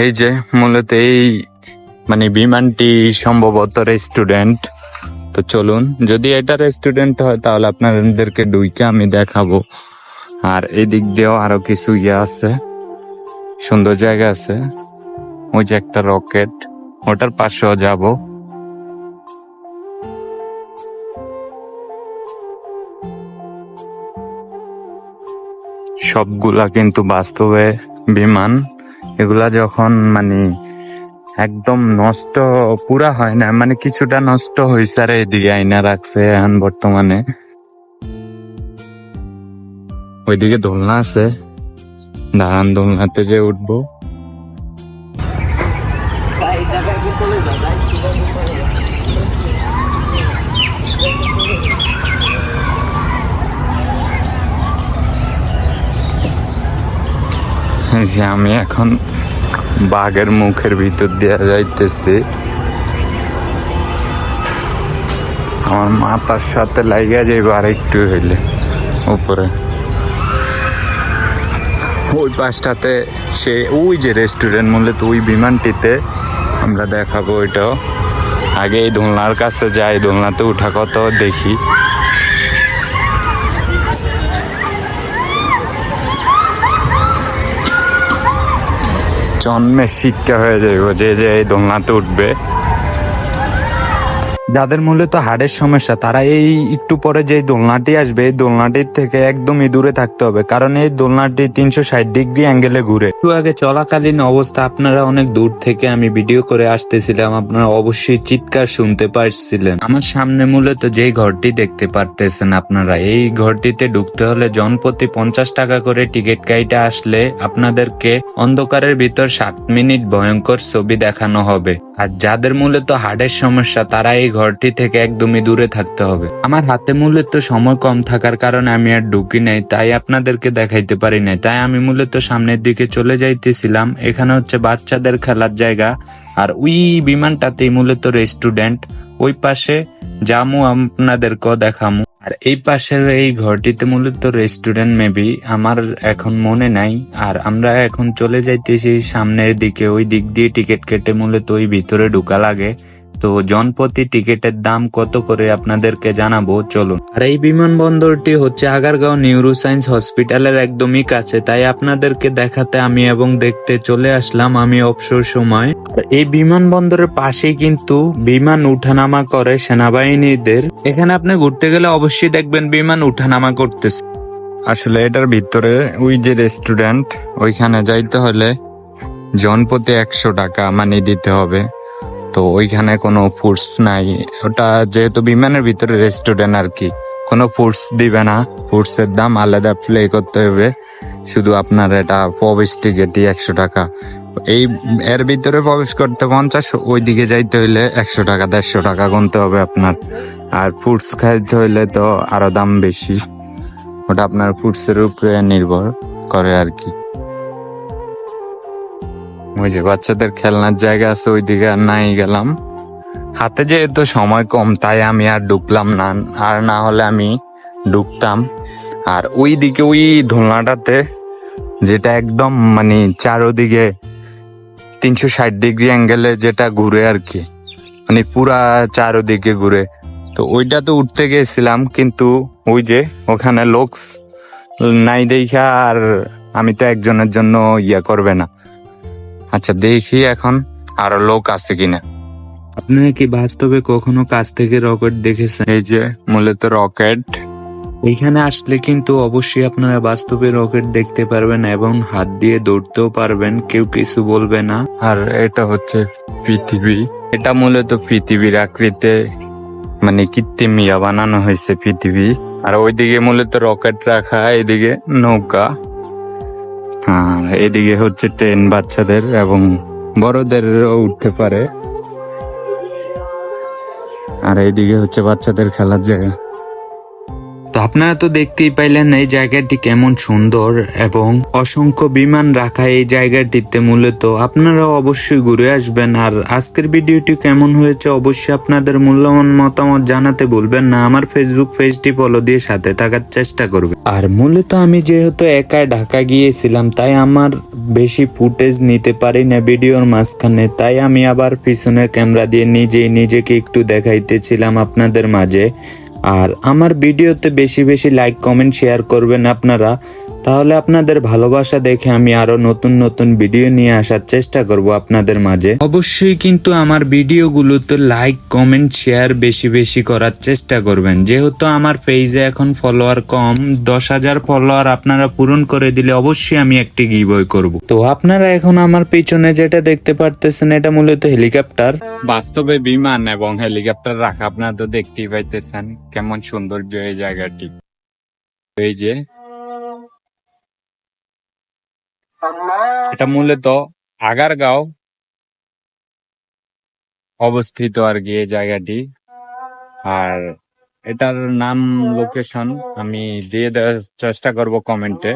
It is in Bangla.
এই যে মূলত এই মানে বিমানটি সম্ভবত রেস্টুরেন্ট তো চলুন, যদি এটা রেস্টুরেন্ট হয়, তাহলে আপনাদেরকে ডুইকে আমি দেখাবো। আর এই দিক দিয়েও আরও কিছু ইয়ে আছে। সুন্দর জায়গা আছে। ওই যে একটা রকেট ওটার পাশেও যাব। সবগুলা কিন্তু বাস্তবে বিমান। এগুলা যখন মানে একদম নষ্ট পুরা হয় না মানে কিছুটা নষ্ট হয়েছে আর এদিকে আইনা রাখছে এখন বর্তমানে। ওইদিকে দোলনা আছে, দাঁড়ান দোলনাতে যে উঠবো। যে আমি এখন বাঘের মুখের ভিতর দেওয়া যাইতেছি। আমার মাথার সাথে লাগিয়া যাইব আর একটু হইলে, উপরে। ওই পাশটাতে সে, ওই যে রেস্টুরেন্ট মূলত ওই বিমানটিতে আমরা দেখাবো ওইটাও। আগে এই দোলনার কাছে যাই, দোলনাতে উঠা কত দেখি। জন্মের শিক্ষা হয়ে যাইব যে যে এই দোলনাতে উঠবে। যাদের মূলত হাড়ের সমস্যা, তারা এই একটু পরে যে দোলনাটি আসবে, এই দোলনাটির থেকে একদমই দূরে থাকতে হবে। কারণ এই দোলনাটি তিনশো ষাট ডিগ্রি অ্যাঙ্গেলে ঘুরে। একটু আগে চলাকালীন অবস্থা, আপনারা অনেক দূর থেকে আমি ভিডিও করে আসতেছিলাম, আপনারা অবশ্যই চিৎকার শুনতে পারছিলেন। আমার সামনে মূলত যেই ঘরটি দেখতে পারতেছেন আপনারা, এই ঘরটিতে ঢুকতে হলে জনপ্রতি পঞ্চাশ টাকা করে টিকিট কাইটে আসলে আপনাদেরকে অন্ধকারের ভিতর সাত মিনিট ভয়ঙ্কর ছবি দেখানো হবে। আর যাদের মূলত হাড়ের সমস্যা, তারা এই ঘরটি থেকে একদমই দূরে থাকতে হবে। আমার হাতে মূলত সময় কম থাকার কারণে আমি আর ঢুকি নাই, তাই আপনাদেরকে দেখাইতে পারি নাই। তাই আমি মূলত সামনের দিকে চলে যাইতেছিলাম। এখানে হচ্ছে বাচ্চাদের খেলার জায়গা। আর ওই বিমানটাতেই মূলত রেস্টুরেন্ট। ওই পাশে জামু আপনাদেরকেও দেখামু। আর এই পাশের এই ঘরটিতে মূলত রেস্টুরেন্ট মেবি, আমার এখন মনে নাই। আর আমরা এখন চলে যাইতেছি সামনের দিকে, ওই দিক দিয়ে টিকিট কেটে মূলত ওই ভিতরে ঢুকা লাগে। তো জনপ্রতি টিকিটের দাম কত করে আপনাদেরকে জানাব চলুন। আর এই বিমানবন্দরটি হচ্ছে আগারগাঁও নিউরো সায়েন্স হসপিটালের একদমই কাছে তাই আপনাদেরকে দেখাতে আমি এবং দেখতে চলে আসলাম আমি অবসর সময়। এই বিমানবন্দরের পাশেই কিন্তু বিমান উঠানামা করে সেনাবাহিনীদের। এখানে আপনি ঘুরতে গেলে অবশ্যই দেখবেন বিমান উঠানামা করতেছে। আসলে এটার ভিতরে ওই যে রেস্টুরেন্ট ওইখানে যাইতে হলে জনপতি একশো টাকা মানে দিতে হবে। তো ওইখানে কোনো ফুডস নাই। ওটা যেহেতু বিমানের ভিতরে রেস্টুরেন্ট আর কি, কোনো ফুডস দিবে না। ফুডস এর দাম আলাদা প্লে করতে হবে। শুধু আপনার এটা প্রবেশ টিকিটই একশো টাকা। এই, এর ভিতরে প্রবেশ করতে পঞ্চাশ ওই দিকে যাইতে হইলে একশো টাকা, দেড়শো টাকা গুনতে হবে আপনার। আর ফুডস খাইতে হইলে তো আরও দাম বেশি। ওটা আপনার ফুডস এর উপরে নির্ভর করে আর কি। ওই যে বাচ্চাদের খেলনার জায়গা আছে, ওইদিকে আর নাই গেলাম। হাতে যেহেতু সময় কম, তাই আমি আর ঢুকলাম না, আর না হলে আমি ঢুকতাম। আর ওই দিকে ওই দোলনাটাতে যেটা একদম মানে চারোদিকে তিনশো ষাট ডিগ্রি অ্যাঙ্গেলে যেটা ঘুরে আর কি মানে পুরা চারোদিকে ঘুরে। তো ওইটা তো উঠতে গেছিলাম, কিন্তু ওই যে ওখানে লোক নাই দেখা আর আমি তো একজনের জন্য ইয়া করবে না। আচ্ছা দেখি এখন আরও লোক আছে কিনা। আপনারা কি বাস্তবে কখনো কাছ থেকে রকেট দেখেছেন? এই যে মূলত রকেট। এখানে আসলে কিন্তু অবশ্যই আপনারা বাস্তবে রকেট দেখতে পারবেন এবং হাত দিয়ে দৌড়তেও পারবেন কেউ কিছু বলবে না। আর এটা হচ্ছে পৃথিবী। এটা মূলত পৃথিবীর আকৃতি মানে কৃত্রিম ইয়া বানানো হয়েছে পৃথিবী। আর ওইদিকে মূলত রকেট রাখা এদিকে নৌকা। হ্যাঁ। এদিকে হচ্ছে ট্রেন বাচ্চাদের এবং বড়দেরও উঠতে পারে। আর এইদিকে হচ্ছে বাচ্চাদের খেলার জায়গা। আপনারা তো দেখতেই পাইলেন এই জায়গাটি কেমন সুন্দর এবং অসংখ্য বিমান রাখা এই জায়গাটিতে মূলত। আপনারা অবশ্যই ঘুরে আসবেন আর আজকের ভিডিওটি কেমন হয়েছে অবশ্যই আপনাদের মূল্যবান মতামত জানাতে ভুলবেন না। আমার ফেসবুক পেজটি ফলো দিয়ে সাথে থাকার চেষ্টা করবেন। আর মূলত আমি যেহেতু একা ঢাকা গিয়েছিলাম, তাই আমার বেশি ফুটেজ নিতে পারি না ভিডিওর মাঝখানে। তাই আমি আবার পিছনের ক্যামেরা দিয়ে নিজেই নিজেকে একটু দেখাইতেছিলাম আপনাদের মাঝে। আর আমার ভিডিওতে বেশি বেশি লাইক কমেন্ট শেয়ার করবেন আপনারা। তাহলে আপনাদের ভালোবাসা দেখে আমি আরও নতুন নতুন ভিডিও নিয়ে আসার চেষ্টা করব আপনাদের মাঝে। অবশ্যই কিন্তু আমার ভিডিওগুলোতে লাইক কমেন্ট শেয়ার বেশি বেশি করার চেষ্টা করবেন। যেহেতু আমার পেজে এখন ফলোয়ার কম, দশ হাজার ফলোয়ার আপনারা পূরণ করে দিলে অবশ্যই আমি একটি গিবই করব। তো আপনারা এখন আমার পিছনে যেটা দেখতে পারতেছেন, এটা মূলত হেলিকপ্টার বাস্তবে বিমান এবং হেলিকপ্টার রাখা, আপনারা তো দেখতেই পাইতেছেন, কেমন সৌন্দর্য এই জায়গাটি। এই যে এটা মূলত আগারগাঁও অবস্থিত আর কি এই জায়গাটি। আর এটার নাম লোকেশন আমি দিয়ে দেওয়ার চেষ্টা করব কমেন্টে